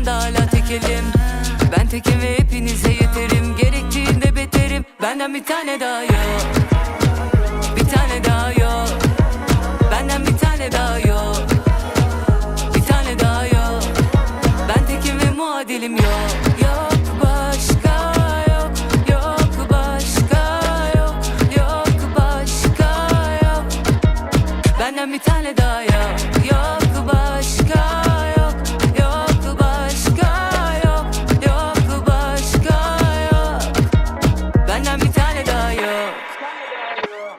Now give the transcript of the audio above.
istediğim anda hala tekelim. Ben tekim ve hepinize yeterim. Gerektiğinde beterim. Benden bir tane daha yok. Bir tane daha yok. Benden bir tane daha yok. Bir tane daha yok. Ben tekim ve muadilim yok. Yok başka yok. Yok başka yok. Yok başka yok. Benden bir tane daha yok. Yok